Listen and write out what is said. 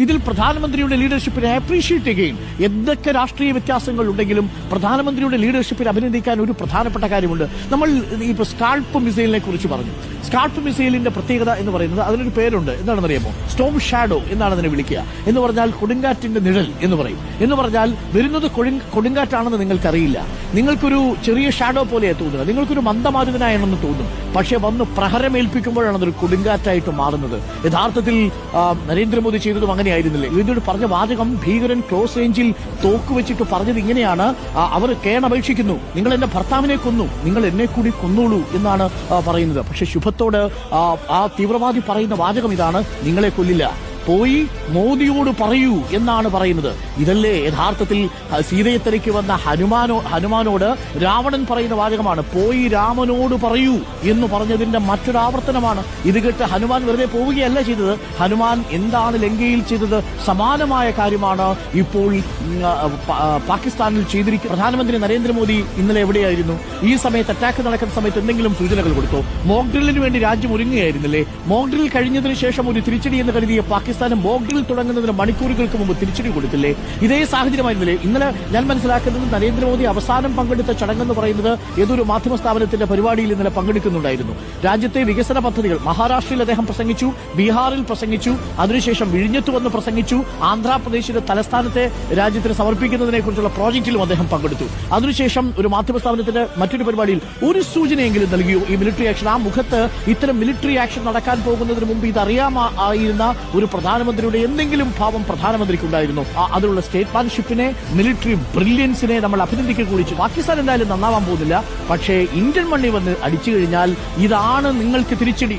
ഇതിൽ പ്രധാനമന്ത്രിയുടെ ലീഡർഷിപ്പിനെ അപ്രീഷിയേറ്റ് ചെയ്യുകയും എന്തൊക്കെ രാഷ്ട്രീയ വ്യത്യാസങ്ങൾ ഉണ്ടെങ്കിലും പ്രധാനമന്ത്രിയുടെ ലീഡർഷിപ്പിനെ അഭിനന്ദിക്കാൻ ഒരു പ്രധാനപ്പെട്ട കാര്യമുണ്ട്. നമ്മൾ ഇപ്പോൾ സ്കാൾപ്പ് മിസൈലിനെ കുറിച്ച് പറഞ്ഞു. സ്കാൾപ്പ് മിസൈലിന്റെ പ്രത്യേകത എന്ന് പറയുന്നത് അതിനൊരു പേരുണ്ട്. എന്താണെന്ന് അറിയാമോ സ്റ്റോം ഷാഡോ എന്നാണ് അതിനെ വിളിക്കുക. എന്ന് പറഞ്ഞാൽ കൊടുങ്കാറ്റിന്റെ നിഴൽ എന്ന് പറയും. എന്ന് പറഞ്ഞാൽ വരുന്നത് കൊടുങ്ക- കൊടുങ്കാറ്റാണെന്ന് നിങ്ങൾക്കറിയില്ല. നിങ്ങൾക്കൊരു ചെറിയ ഷാഡോ പോലെയാണ് തോന്നുക നിങ്ങൾക്കൊരു മന്ദമാരുതനാണെന്ന് തോന്നും. പക്ഷെ വന്ന് പ്രഹരമേൽപ്പിക്കുമ്പോഴാണ് അതൊരു കൊടുങ്കാറ്റായിട്ട് മാറുന്നത്. യഥാർത്ഥത്തിൽ നരേന്ദ്രമോദി ചെയ്തതും അങ്ങനെയായിരുന്നില്ലേ ഇതിനോട് പറഞ്ഞ വാചകം ഭീകരൻ ക്ലോസ് റേഞ്ചിൽ തോക്ക് വെച്ചിട്ട് പറഞ്ഞത് ഇങ്ങനെയാണ്. അവർ കേണപേക്ഷിക്കുന്നു നിങ്ങൾ എന്റെ ഭർത്താവിനെ കൊന്നു. നിങ്ങൾ എന്നെ കൂടി കൊന്നോളൂ എന്നാണ് പറയുന്നത്. പക്ഷെ ശുഭത്തോട് ആ തീവ്രവാദി പറയുന്ന വാചകം ഇതാണ് നിങ്ങളെ കൊല്ലില്ല. പോയി മോദിയോട് പറയൂ എന്നാണ് പറയുന്നത്. ഇതല്ലേ യഥാർത്ഥത്തിൽ സീതയെ വന്ന ഹനുമാനോ ഹനുമാനോട് രാവണൻ പറയുന്ന വാചകമാണ്. പോയി രാമനോട് പറയൂ എന്ന് പറഞ്ഞതിന്റെ മറ്റൊരാവർത്തനമാണ് ഇത് കേട്ട് ഹനുമാൻ വെറുതെ പോവുകയല്ല ചെയ്തത്. ഹനുമാൻ എന്താണ് ലങ്കയിൽ ചെയ്തത് സമാനമായ കാര്യമാണ് ഇപ്പോൾ പാകിസ്ഥാനിൽ ചെയ്തിരിക്കുന്നത് പ്രധാനമന്ത്രി നരേന്ദ്രമോദി ഇന്നലെ എവിടെയായിരുന്നു? ഈ സമയത്ത് അറ്റാക്ക് നടക്കുന്ന സമയത്ത് എന്തെങ്കിലും സൂചനകൾ കൊടുത്തു? മോക്ഡ്രില്ലിന് വേണ്ടി രാജ്യം ഒരുങ്ങുകയായിരുന്നില്ലേ? മോക്ഡ്രിൽ കഴിഞ്ഞതിന് ശേഷം ഒരു തിരിച്ചടി എന്ന് കരുതിയ പാകിസ്ഥാന് മോക്ക് ഡ്രിൽ തുടങ്ങുന്നതിന് മണിക്കൂറുകൾക്ക് മുമ്പ് തിരിച്ചടി കൊടുത്തില്ലേ? ഇതേ സാഹചര്യമായിരുന്നില്ലേ ഇന്നലെ ഞാൻ മനസ്സിലാക്കുന്നത് നരേന്ദ്രമോദി അവസാനം പങ്കെടുത്ത ചടങ്ങെന്ന് പറയുന്നത് ഏതൊരു മാധ്യമ സ്ഥാപനത്തിന്റെ പരിപാടിയിൽ ഇന്നലെ പങ്കെടുക്കുന്നുണ്ടായിരുന്നു. രാജ്യത്തെ വികസന പദ്ധതികൾ മഹാരാഷ്ട്രയിൽ അദ്ദേഹം പ്രസംഗിച്ചു ബീഹാറിൽ പ്രസംഗിച്ചു അതിനുശേഷം വിഴിഞ്ഞത്ത് വന്ന് പ്രസംഗിച്ചു ആന്ധ്രാപ്രദേശിന്റെ തലസ്ഥാനത്തെ രാജ്യത്തിന് സമർപ്പിക്കുന്നതിനെക്കുറിച്ചുള്ള പ്രോജക്റ്റിലും അദ്ദേഹം പങ്കെടുത്തു. അതിനുശേഷം ഒരു മാധ്യമ സ്ഥാപനത്തിന്റെ മറ്റൊരു പരിപാടിയിൽ ഒരു സൂചനയെങ്കിലും നൽകിയോ ഈ മിലിറ്ററി ആക്ഷൻ? ആ മുഖത്ത് ഇത്തരം മിലിറ്ററി ആക്ഷൻ നടക്കാൻ പോകുന്നതിന് മുമ്പ് ഇതറിയാമായിരുന്ന ഒരു പ്രധാനമന്ത്രിയുടെ എന്തെങ്കിലും ഭാവം പ്രധാനമന്ത്രിക്കുണ്ടായിരുന്നു. ഉണ്ടായിരുന്നു സ്റ്റേറ്റ് അതിലുള്ള സ്റ്റേറ്റ്മാൻഷിപ്പിനെ മിലിറ്ററി ബ്രില്യൻസിനെ നമ്മൾ അഭിനന്ദിക്കുക കൂടി പാകിസ്ഥാൻ എന്തായാലും നന്നാവാൻ പോകുന്നില്ല. പക്ഷേ ഇന്ത്യൻ മണ്ണി വന്ന് അടിച്ചു കഴിഞ്ഞാൽ ഇതാണ് നിങ്ങൾക്ക് തിരിച്ചടി.